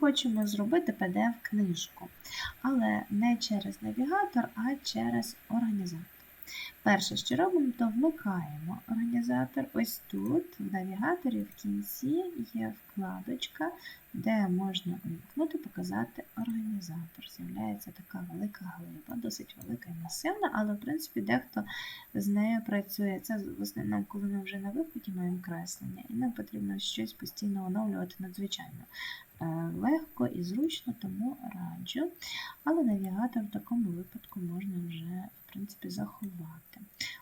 хочемо зробити PDF-книжку, але не через навігатор, а через організатор. Перше, що робимо, то вмикаємо організатор. Ось тут, в навігаторі, в кінці є вкладочка, де можна вимкнути, показати організатор. З'являється така велика глиба, досить велика і масивна, але в принципі дехто з нею працює. Це в основному, коли ми вже на виході маємо креслення, і нам потрібно щось постійно оновлювати надзвичайно е, легко і зручно, тому раджу. Але навігатор в такому випадку можна вже в принципі заховати.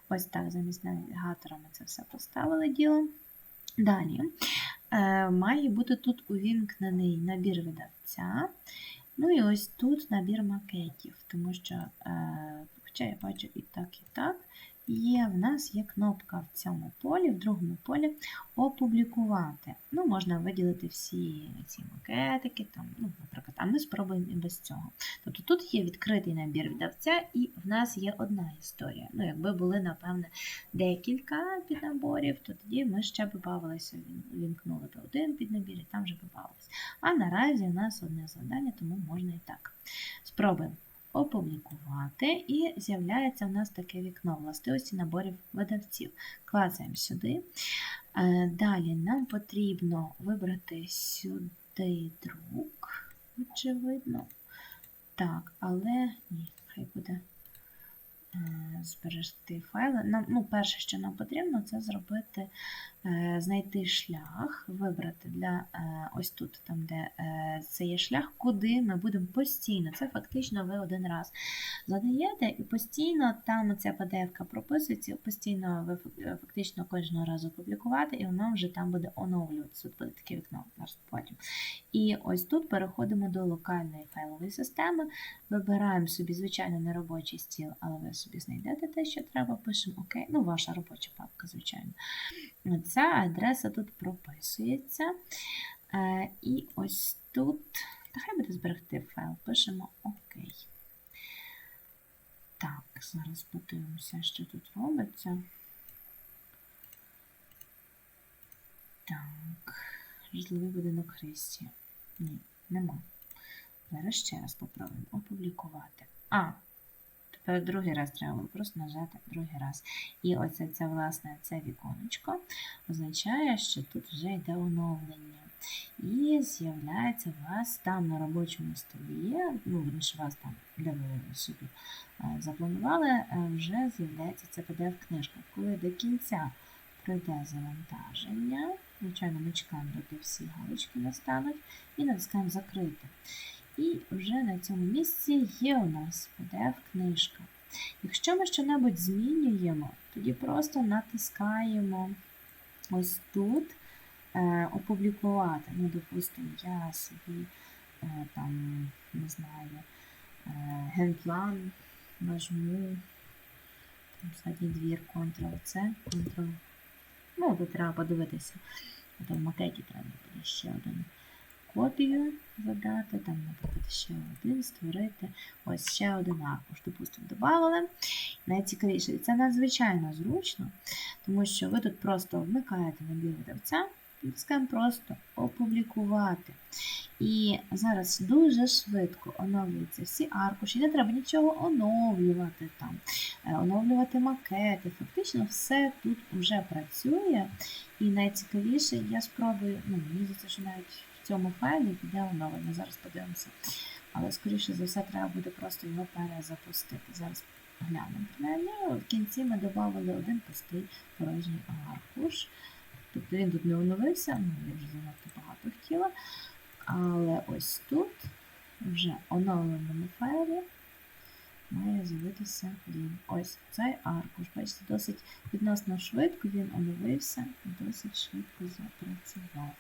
Ось так, замість навігатора ми це все поставили діло. Далі е, має бути тут увімкнений набір видавця. Ну і ось тут набір макетів, тому що, е, хоча я бачу і так, і так, є, в нас є кнопка в цьому полі, в другому полі опублікувати. Ну, можна виділити всі ці макетики, там, ну, наприклад, а ми спробуємо і без цього. Тобто тут є відкритий набір видавця, і в нас є одна історія. Ну, якби були, напевне, декілька піднаборів, то тоді ми ще б бавилися, вімкнули б один піднабір і там вже б бавилися. А наразі у нас одне завдання, тому можна і так. Спробуємо опублікувати, і з'являється в нас таке вікно властивості наборів видавців. Клацаємо сюди. Е, Далі нам потрібно вибрати сюди друк, очевидно. Так, але ні, хай буде зберегти файли. Нам, ну, перше, що нам потрібно, це зробити, е, знайти шлях, вибрати для е, ось тут, там, де е, це є шлях, куди ми будемо постійно. Це фактично ви один раз задаєте, і постійно там ця PDF прописується, постійно ви фактично кожного разу публікувати, і воно вже там буде оновлюватися. Тут буде таке вікно зараз потім. І ось тут переходимо до локальної файлової системи, вибираємо собі, звичайно, не робочий стіл, але ви собі знайдете те, що треба, пишемо ОК. Ну, ваша робоча папка, звичайно. Ця адреса тут прописується. Е, І ось тут, та хай буде зберегти файл, пишемо ОК. Так, зараз подивимося, що тут робиться. Так, житловий будинок Христі. Ні, нема. Зараз ще раз попробуємо опублікувати. А, тепер другий раз треба було просто нажати другий раз. І оце це, власне, це віконечко означає, що тут вже йде оновлення. І з'являється у вас там на робочому столі, ну, верніше, вас там, де ви собі е, запланували, е, вже з'являється ця PDF-книжка. Коли до кінця пройде завантаження, звичайно, ми чекаємо, доки всі галочки настануть, і натискаємо закрити. І вже на цьому місці є у нас PDF-книжка. Якщо ми щось змінюємо, тоді просто натискаємо ось тут е, опублікувати. Ну, допустимо, я собі е, там, не знаю, е, генплан нажму там, задній двір Ctrl-C, Ctrl. Ну, тут треба подивитися. Там в макеті треба буде ще один копію задати, там, наприклад, ще один створити. Ось ще один аркуш, допустимо, додали. Найцікавіше, і це надзвичайно зручно, тому що ви тут просто вмикаєте набір видавця, натискаємо просто опублікувати. І зараз дуже швидко оновлюються всі аркуші, не треба нічого оновлювати там, е, оновлювати макети. Фактично все тут вже працює. І найцікавіше, я спробую, ну, мені здається, що навіть в цьому файлі піде оновлення. Зараз подивимося. Але, скоріше за все, треба буде просто його перезапустити. Зараз глянемо. Принаймні, в кінці ми додали один пустий порожній аркуш. Тобто він тут не оновився, ну я вже занадто багато хотіла. Але ось тут, вже оновленому файлі, має з'явитися він. Ось цей аркуш. Бачите, досить відносно швидко він оновився досить швидко запрацював.